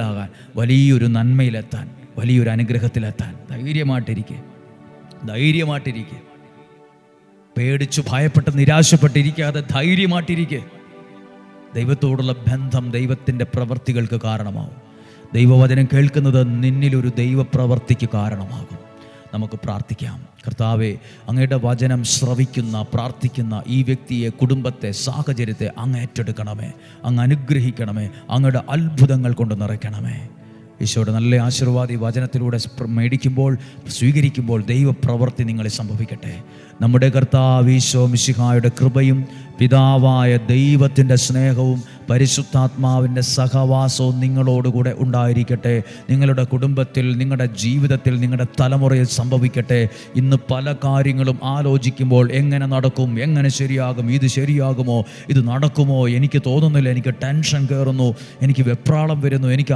ാകാൻ വലിയൊരു നന്മയിലെത്താൻ വലിയൊരു അനുഗ്രഹത്തിലെത്താൻ. ധൈര്യമായിട്ടിരിക്കുക ധൈര്യമായിട്ടിരിക്കുക പേടിച്ചു ഭയപ്പെട്ട് നിരാശപ്പെട്ടിരിക്കാതെ ധൈര്യമായിട്ടിരിക്കുക ദൈവത്തോടുള്ള ബന്ധം ദൈവത്തിന്റെ പ്രവൃത്തികൾക്ക് കാരണമാവും. ദൈവവചനം കേൾക്കുന്നത് നിന്നിലൊരു ദൈവപ്രവർത്തിക്ക് കാരണമാകും. നമുക്ക് പ്രാർത്ഥിക്കാം. കർത്താവെ അങ്ങയുടെ വചനം ശ്രവിക്കുന്ന പ്രാർത്ഥിക്കുന്ന ഈ വ്യക്തിയെ കുടുംബത്തെ സാഹചര്യത്തെ അങ്ങ് ഏറ്റെടുക്കണമേ. അങ്ങ് അനുഗ്രഹിക്കണമേ. അങ്ങയുടെ അത്ഭുതങ്ങൾ കൊണ്ട് നിറയ്ക്കണമേ. ഈശോയുടെ നല്ല ആശീർവാദി വചനത്തിലൂടെ മേടിക്കുമ്പോൾ സ്വീകരിക്കുമ്പോൾ ദൈവപ്രവൃത്തി നിങ്ങളെ സംഭവിക്കട്ടെ. നമ്മുടെ കർത്താവ് ഈശോ മിശിഹായുടെ കൃപയും പിതാവായ ദൈവത്തിന്റെ സ്നേഹവും പരിശുദ്ധാത്മാവിന്റെ സഹവാസവും നിങ്ങളോടുകൂടെ ഉണ്ടായിരിക്കട്ടെ. നിങ്ങളുടെ കുടുംബത്തിൽ നിങ്ങളുടെ ജീവിതത്തിൽ നിങ്ങളുടെ തലമുറയിൽ സംഭവിക്കട്ടെ. ഇന്ന് പല കാര്യങ്ങളും ആലോചിക്കുമ്പോൾ എങ്ങനെ നടക്കും എങ്ങനെ ശരിയാകും ഇത് ശരിയാകുമോ ഇത് നടക്കുമോ എനിക്ക് തോന്നുന്നില്ല എനിക്ക് ടെൻഷൻ കയറുന്നു എനിക്ക് വെപ്രാളം വരുന്നു എനിക്ക്